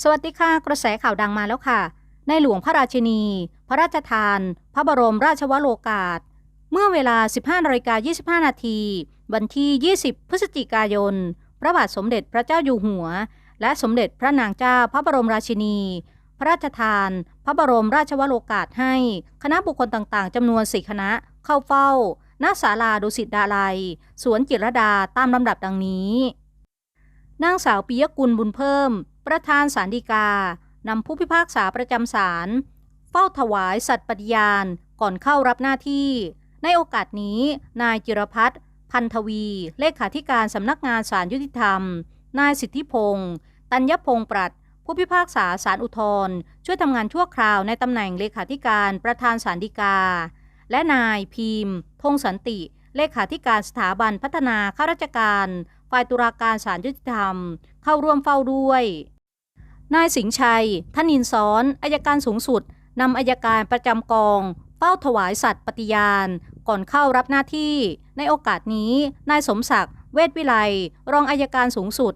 สวัสดีค่ะ กระแสข่าวดังมาแล้วค่ะ ในหลวงพระราชินี พระราชทาน พระบรมราชวโรกาส เมื่อเวลา 15นาฬิกา25 นาที วันที่ 20 พฤศจิกายน พระบาทสมเด็จพระเจ้าอยู่หัว และสมเด็จพระนางเจ้าพระบรมราชินี พระราชทาน พระบรมราชวโรกาสให้ คณะบุคคลต่างๆจำนวนสี่คณะเข้าเฝ้า ณ ศาลาดุสิตดาลัย สวนจิรดาตามลำดับดังนี้ นางสาวปิยกุลบุญเพิ่ม ประธานศาลฎีกานำผู้พิพากษาประจำศาลเฝ้าถวายสัตย์ปฏิญาณก่อนเข้ารับหน้าที่ ในโอกาสนี้ นายจิรพัฒน์พันธวี เลขาธิการสำนักงานศาลยุติธรรม นายสิทธิพงศ์ตัญญพงศ์ปรัดผู้พิพากษาศาลอุทธรช่วยทำงานชั่วคราวในตำแหน่งเลขาธิการประธานศาลฎีกา และนายพิมพ์พงสันติ เลขาธิการสถาบันพัฒนาข้าราชการ ฝ่ายตุลาการศาลยุติธรรม เข้าร่วมเฝ้าด้วย นายสิงชัยธนินซ้อนอายการสูงสุดนำอายการประจำกองเฝ้าถวายสัตย์ปฏิญาณ ก่อนเข้ารับหน้าที่ ในโอกาสนี้ นายสมศักดิ์เวชวิไลรองอายการสูงสุด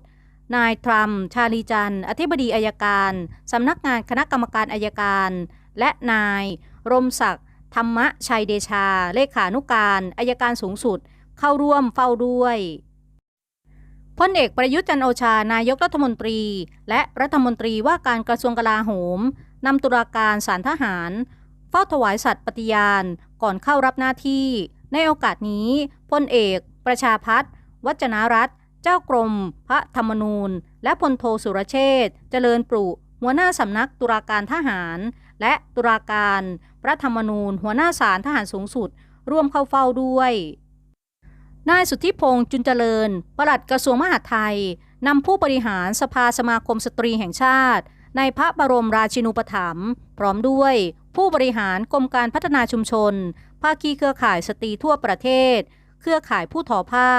นายทรัมชาลีจันทร์อธิบดีอายการสำนักงานคณะกรรมการอายการ และนาย รมศักดิ์ธรรมชัยเดชา เลขานุการอายการสูงสุด เข้าร่วมเฝ้าด้วย พลเอกประยุทธ์จันโอชานายกรัฐมนตรี และรัฐมนตรีว่าการกระทรวงกลาโหมนำตุลาการศาลทหาร เฝ้าถวายสัตย์ปฏิญาณ ก่อนเข้ารับหน้าที่ ในโอกาสนี้พลเอก ประชาพัฒน์วัจนารัตน์เจ้ากรม พระธรรมนูญ และพลโทสุรเชษเจริญปรุหัวหน้าสำนักตุลาการทหาร และตุลาการพระธรรมนูญ หัวหน้าศาลทหารสูงสุด ร่วมเข้าเฝ้าด้วย นายสุทธิพงษ์จุนเจริญปลัดกระทรวงมหาดไทยนำผู้บริหารสภาสมาคมสตรีแห่งชาติ ในพระบรมราชินูปถัมภ์พร้อมด้วย ผู้บริหารกรมการพัฒนาชุมชน ภาคีเครือข่ายสตรีทั่วประเทศ เครือข่ายผู้ทอผ้า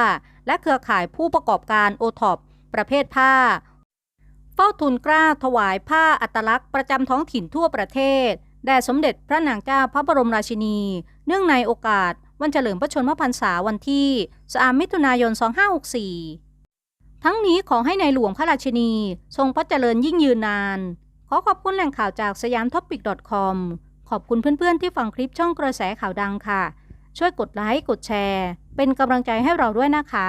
และเครือข่ายผู้ประกอบการโอท็อปประเภทผ้า เฝ้าทูลเกล้าถวายผ้าอัตลักษณ์ประจำท้องถิ่นทั่วประเทศ แด่สมเด็จพระนางเจ้าพระบรมราชินี เนื่องในโอกาสวันเฉลิมพระชนมพรรษาวันที่3มิถุนายน 2564 ทั้งนี้ขอให้ในหลวงพระราชินี ทรงพระเจริญยิ่งยืนนาน ขอขอบคุณแหล่งข่าวจากสยามท็อปปิก .com ขอบคุณเพื่อนๆที่ฟังคลิปช่องกระแสข่าวดังค่ะ ช่วยกดไลค์ กดแชร์ เป็นกำลังใจให้เราด้วยนะคะ